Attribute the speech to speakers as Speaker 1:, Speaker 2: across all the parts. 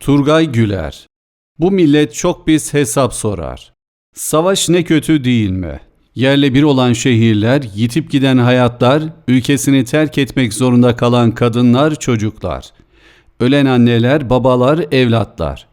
Speaker 1: Turgay Güler Bu millet çok biz hesap sorar. Savaş ne kötü değil mi? Yerle bir olan şehirler, yitip giden hayatlar, ülkesini terk etmek zorunda kalan kadınlar, çocuklar. Ölen anneler, babalar, evlatlar.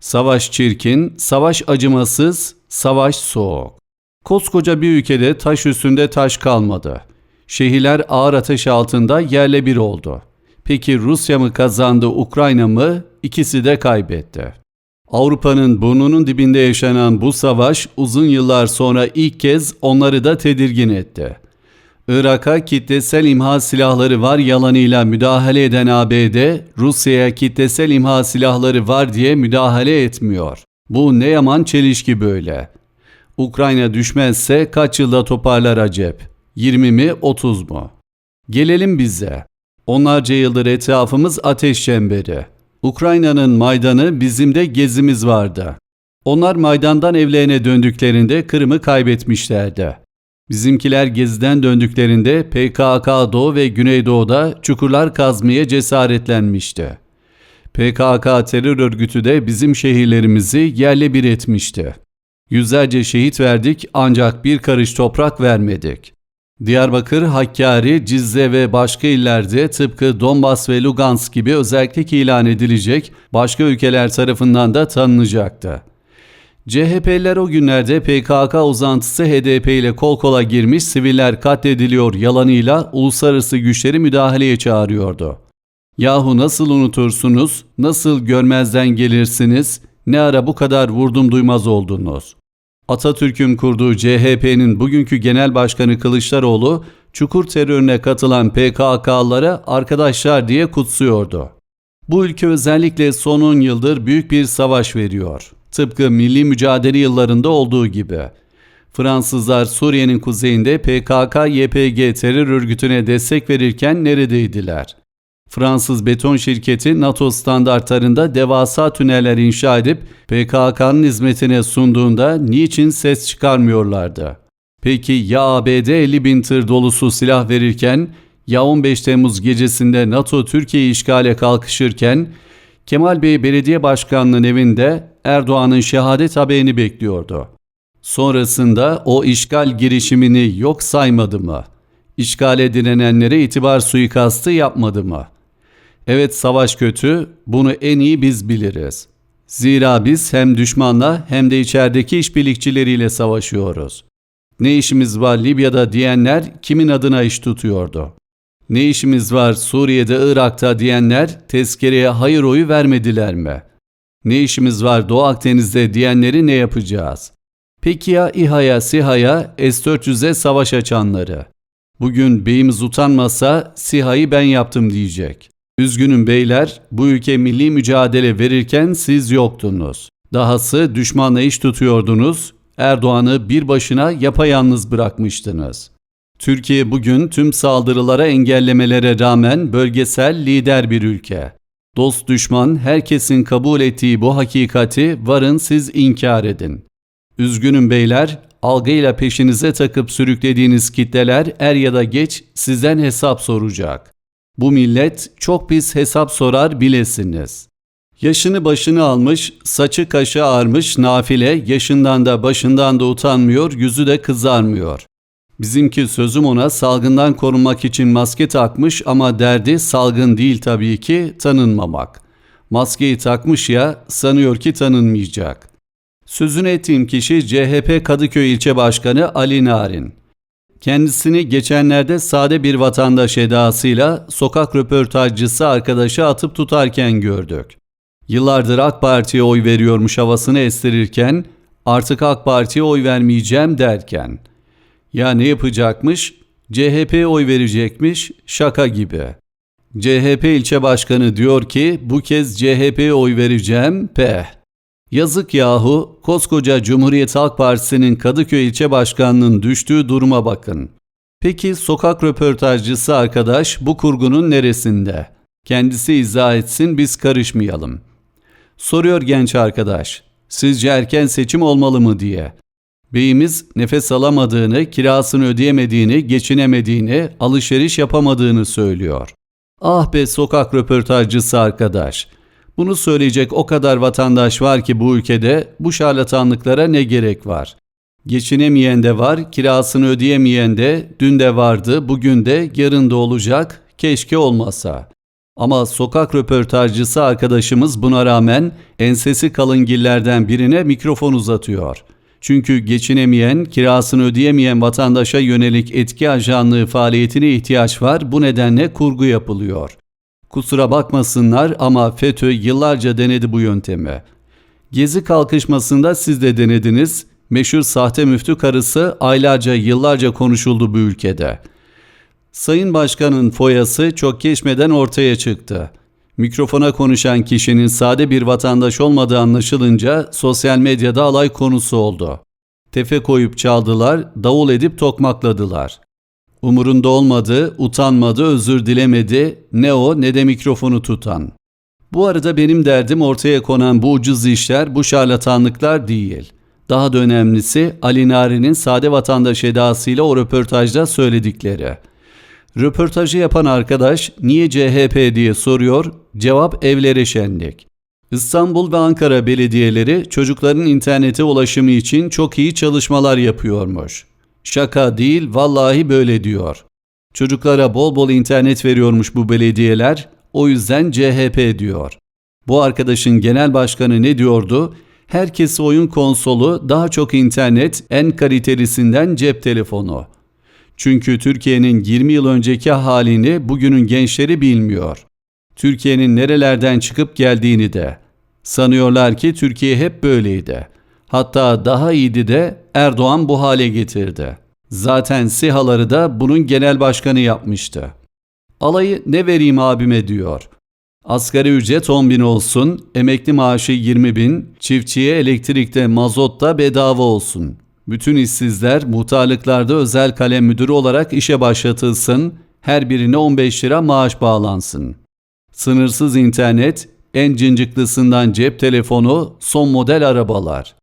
Speaker 1: Savaş çirkin, savaş acımasız, savaş soğuk. Koskoca bir ülkede taş üstünde taş kalmadı. Şehirler ağır ateş altında yerle bir oldu. Peki Rusya mı kazandı, Ukrayna mı? İkisi de kaybetti. Avrupa'nın burnunun dibinde yaşanan bu savaş uzun yıllar sonra ilk kez onları da tedirgin etti. Irak'a kitlesel imha silahları var yalanıyla müdahale eden ABD, Rusya'ya kitlesel imha silahları var diye müdahale etmiyor. Bu ne yaman çelişki böyle. Ukrayna düşmezse kaç yılda toparlar acep? 20 mi 30 mu? Gelelim bize. Onlarca yıldır etrafımız ateş çemberi. Ukrayna'nın maydanı bizim de gezimiz vardı. Onlar maydandan evlerine döndüklerinde Kırım'ı kaybetmişlerdi. Bizimkiler geziden döndüklerinde PKK Doğu ve Güneydoğu'da çukurlar kazmaya cesaretlenmişti. PKK terör örgütü de bizim şehirlerimizi yerle bir etmişti. Yüzlerce şehit verdik ancak bir karış toprak vermedik. Diyarbakır, Hakkari, Cizre ve başka illerde tıpkı Donbas ve Lugansk gibi özellik ilan edilecek, başka ülkeler tarafından da tanınacaktı. CHP'liler o günlerde PKK uzantısı HDP ile kol kola girmiş siviller katlediliyor yalanıyla uluslararası güçleri müdahaleye çağırıyordu. Yahu nasıl unutursunuz, nasıl görmezden gelirsiniz, ne ara bu kadar vurdum duymaz oldunuz. Atatürk'ün kurduğu CHP'nin bugünkü genel başkanı Kılıçdaroğlu, çukur terörüne katılan PKK'lara arkadaşlar diye kutsuyordu. Bu ülke özellikle son 10 yıldır büyük bir savaş veriyor. Tıpkı milli mücadele yıllarında olduğu gibi. Fransızlar Suriye'nin kuzeyinde PKK-YPG terör örgütüne destek verirken neredeydiler? Fransız beton şirketi NATO standartlarında devasa tüneller inşa edip PKK'nın hizmetine sunduğunda niçin ses çıkarmıyorlardı? Peki ya ABD 50 bin tır dolusu silah verirken ya 15 Temmuz gecesinde NATO Türkiye'yi işgale kalkışırken Kemal Bey belediye başkanlığının evinde Erdoğan'ın şehadet haberini bekliyordu. Sonrasında o işgal girişimini yok saymadı mı? İşgale direnenlere itibar suikastı yapmadı mı? Evet savaş kötü, bunu en iyi biz biliriz. Zira biz hem düşmanla hem de içerideki işbirlikçileriyle savaşıyoruz. Ne işimiz var Libya'da diyenler kimin adına iş tutuyordu? Ne işimiz var Suriye'de, Irak'ta diyenler tezkereye hayır oyu vermediler mi? Ne işimiz var Doğu Akdeniz'de diyenleri ne yapacağız? Peki ya İHA'ya, SİHA'ya, S-400'e savaş açanları? Bugün beyimiz utanmasa SİHA'yı ben yaptım diyecek. Üzgünüm beyler, bu ülke milli mücadele verirken siz yoktunuz. Dahası düşmanla iş tutuyordunuz, Erdoğan'ı bir başına yapayalnız bırakmıştınız. Türkiye bugün tüm saldırılara engellemelere rağmen bölgesel lider bir ülke. Dost düşman herkesin kabul ettiği bu hakikati varın siz inkar edin. Üzgünüm beyler, algıyla peşinize takıp sürüklediğiniz kitleler er ya da geç sizden hesap soracak. Bu millet çok pis hesap sorar bilesiniz. Yaşını başını almış, saçı kaşı ağarmış nafile, yaşından da başından da utanmıyor, yüzü de kızarmıyor. Bizimki sözüm ona salgından korunmak için maske takmış ama derdi salgın değil tabii ki tanınmamak. Maskeyi takmış ya sanıyor ki tanınmayacak. Sözünü ettiğim kişi CHP Kadıköy İlçe Başkanı Ali Narin. Kendisini geçenlerde sade bir vatandaş edasıyla sokak röportajcısı arkadaşı atıp tutarken gördük. Yıllardır AK Parti'ye oy veriyormuş havasını estirirken artık AK Parti'ye oy vermeyeceğim derken. Ya ne yapacakmış? CHP'ye oy verecekmiş şaka gibi. CHP ilçe başkanı diyor ki bu kez CHP'ye oy vereceğim peh. Yazık yahu koskoca Cumhuriyet Halk Partisi'nin Kadıköy ilçe başkanının düştüğü duruma bakın. Peki sokak röportajcısı arkadaş bu kurgunun neresinde? Kendisi izah etsin biz karışmayalım. Soruyor genç arkadaş. Sizce erken seçim olmalı mı diye. Beyimiz nefes alamadığını, kirasını ödeyemediğini, geçinemediğini, alışveriş yapamadığını söylüyor. Ah be sokak röportajcısı arkadaş. Bunu söyleyecek o kadar vatandaş var ki bu ülkede bu şarlatanlıklara ne gerek var? Geçinemeyen de var, kirasını ödeyemeyen de dün de vardı, bugün de yarın da olacak, keşke olmasa. Ama sokak röportajcısı arkadaşımız buna rağmen ensesi kalın birine mikrofon uzatıyor. Çünkü geçinemeyen, kirasını ödeyemeyen vatandaşa yönelik etki ajanlığı faaliyetine ihtiyaç var. Bu nedenle kurgu yapılıyor. Kusura bakmasınlar ama FETÖ yıllarca denedi bu yöntemi. Gezi kalkışmasında siz de denediniz. Meşhur sahte müftü karısı aylarca yıllarca konuşuldu bu ülkede. Sayın Başkan'ın foyası çok geçmeden ortaya çıktı. Mikrofona konuşan kişinin sade bir vatandaş olmadığı anlaşılınca sosyal medyada alay konusu oldu. Tefe koyup çaldılar, davul edip tokmakladılar. Umurunda olmadı, utanmadı, özür dilemedi, ne o ne de mikrofonu tutan. Bu arada benim derdim ortaya konan bu ucuz işler, bu şarlatanlıklar değil. Daha da önemlisi Ali Nari'nin sade vatandaş edasıyla o röportajda söyledikleri. Röportajı yapan arkadaş niye CHP diye soruyor, cevap evlere şenlik. İstanbul ve Ankara belediyeleri çocukların internete ulaşımı için çok iyi çalışmalar yapıyormuş. Şaka değil, vallahi böyle diyor. Çocuklara bol bol internet veriyormuş bu belediyeler, o yüzden CHP diyor. Bu arkadaşın genel başkanı ne diyordu? Herkes oyun konsolu, daha çok internet, en kalitelisinden cep telefonu. Çünkü Türkiye'nin 20 yıl önceki halini bugünün gençleri bilmiyor. Türkiye'nin nerelerden çıkıp geldiğini de. Sanıyorlar ki Türkiye hep böyleydi. Hatta daha iyiydi de Erdoğan bu hale getirdi. Zaten SİHA'ları da bunun genel başkanı yapmıştı. Alayı ne vereyim abime diyor. Asgari ücret 10 bin olsun, emekli maaşı 20 bin, çiftçiye elektrikte mazotta bedava olsun. Bütün işsizler muhtarlıklarda özel kalem müdürü olarak işe başlatılsın, her birine 15 lira maaş bağlansın. Sınırsız internet, en cincıklısından cep telefonu, son model arabalar.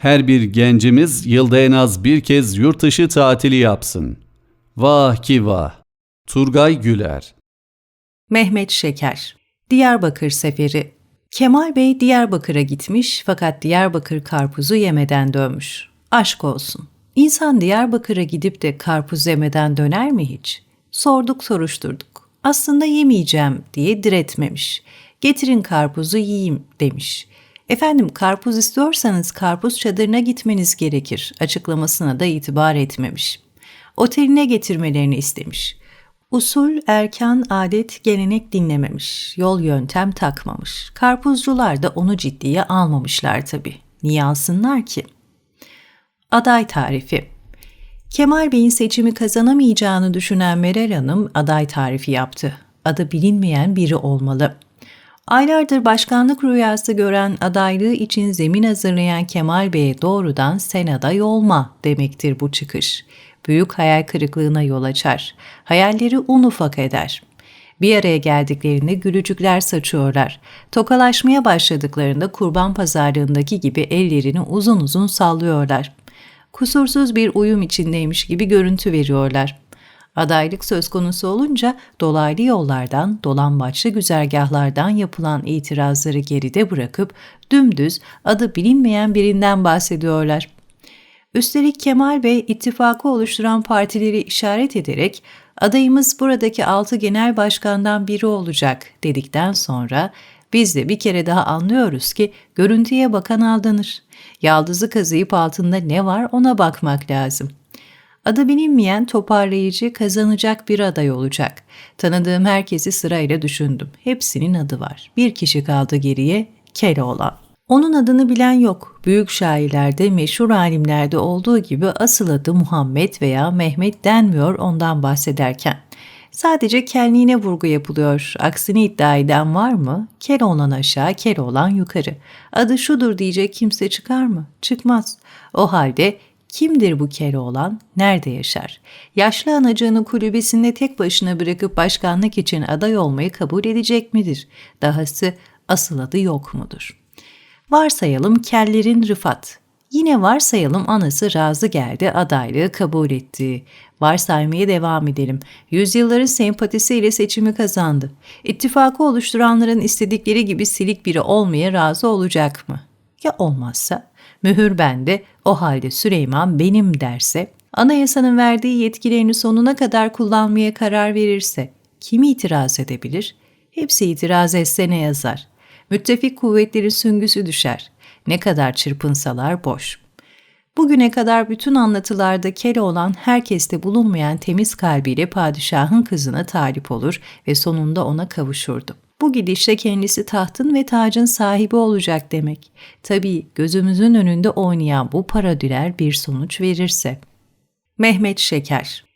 Speaker 1: Her bir gencimiz yılda en az bir kez yurt dışı tatili yapsın. Vah ki vah. Turgay Güler
Speaker 2: Mehmet Şeker Diyarbakır Seferi Kemal Bey Diyarbakır'a gitmiş fakat Diyarbakır karpuzu yemeden dönmüş. Aşk olsun. İnsan Diyarbakır'a gidip de karpuz yemeden döner mi hiç? Sorduk soruşturduk. Aslında yemeyeceğim diye diretmemiş. Getirin karpuzu yiyeyim demiş. Efendim karpuz istiyorsanız karpuz çadırına gitmeniz gerekir açıklamasına da itibar etmemiş. Oteline getirmelerini istemiş. Usul, erkan, adet, gelenek dinlememiş. Yol yöntem takmamış. Karpuzcular da onu ciddiye almamışlar tabii. Niye alsınlar ki? Aday tarifi Kemal Bey'in seçimi kazanamayacağını düşünen Meral Hanım aday tarifi yaptı. Adı bilinmeyen biri olmalı. Aylardır başkanlık rüyası gören adaylığı için zemin hazırlayan Kemal Bey'e doğrudan sen aday olma demektir bu çıkış. Büyük hayal kırıklığına yol açar. Hayalleri un ufak eder. Bir araya geldiklerinde gülücükler saçıyorlar. Tokalaşmaya başladıklarında kurban pazarlığındaki gibi ellerini uzun uzun sallıyorlar. Kusursuz bir uyum içindeymiş gibi görüntü veriyorlar. Adaylık söz konusu olunca dolaylı yollardan, dolambaçlı güzergahlardan yapılan itirazları geride bırakıp dümdüz adı bilinmeyen birinden bahsediyorlar. Üstelik Kemal Bey ittifakı oluşturan partileri işaret ederek adayımız buradaki altı genel başkandan biri olacak dedikten sonra biz de bir kere daha anlıyoruz ki görüntüye bakan aldanır. Yaldızı kazıyıp altında ne var ona bakmak lazım. Adı bilinmeyen toparlayıcı, kazanacak bir aday olacak. Tanıdığım herkesi sırayla düşündüm. Hepsinin adı var. Bir kişi kaldı geriye, Keloğlan. Onun adını bilen yok. Büyük şairlerde, meşhur alimlerde olduğu gibi asıl adı Muhammed veya Mehmet denmiyor ondan bahsederken. Sadece kelliğine vurgu yapılıyor. Aksini iddia eden var mı? Kel olan aşağı, kel olan yukarı. Adı şudur diyecek kimse çıkar mı? Çıkmaz. O halde Kimdir bu kere olan? Nerede yaşar? Yaşlı anacığını kulübesinde tek başına bırakıp başkanlık için aday olmayı kabul edecek midir? Dahası asıl adı yok mudur? Varsayalım kellerin Rıfat. Yine varsayalım anası razı geldi, adaylığı kabul etti. Varsaymaya devam edelim. Yüzyılların sempatisiyle seçimi kazandı. İttifakı oluşturanların istedikleri gibi silik biri olmaya razı olacak mı? Ya olmazsa? Mühür bende, o halde Süleyman benim derse, anayasanın verdiği yetkilerini sonuna kadar kullanmaya karar verirse, kim itiraz edebilir? Hepsi itiraz etse ne yazar? Müttefik kuvvetlerin süngüsü düşer. Ne kadar çırpınsalar boş. Bugüne kadar bütün anlatılarda Keloğlan herkeste bulunmayan temiz kalbiyle padişahın kızına talip olur ve sonunda ona kavuşurdu. Bu gidişle kendisi tahtın ve tacın sahibi olacak demek. Tabii gözümüzün önünde oynayan bu paradüler bir sonuç verirse. Mehmet Şeker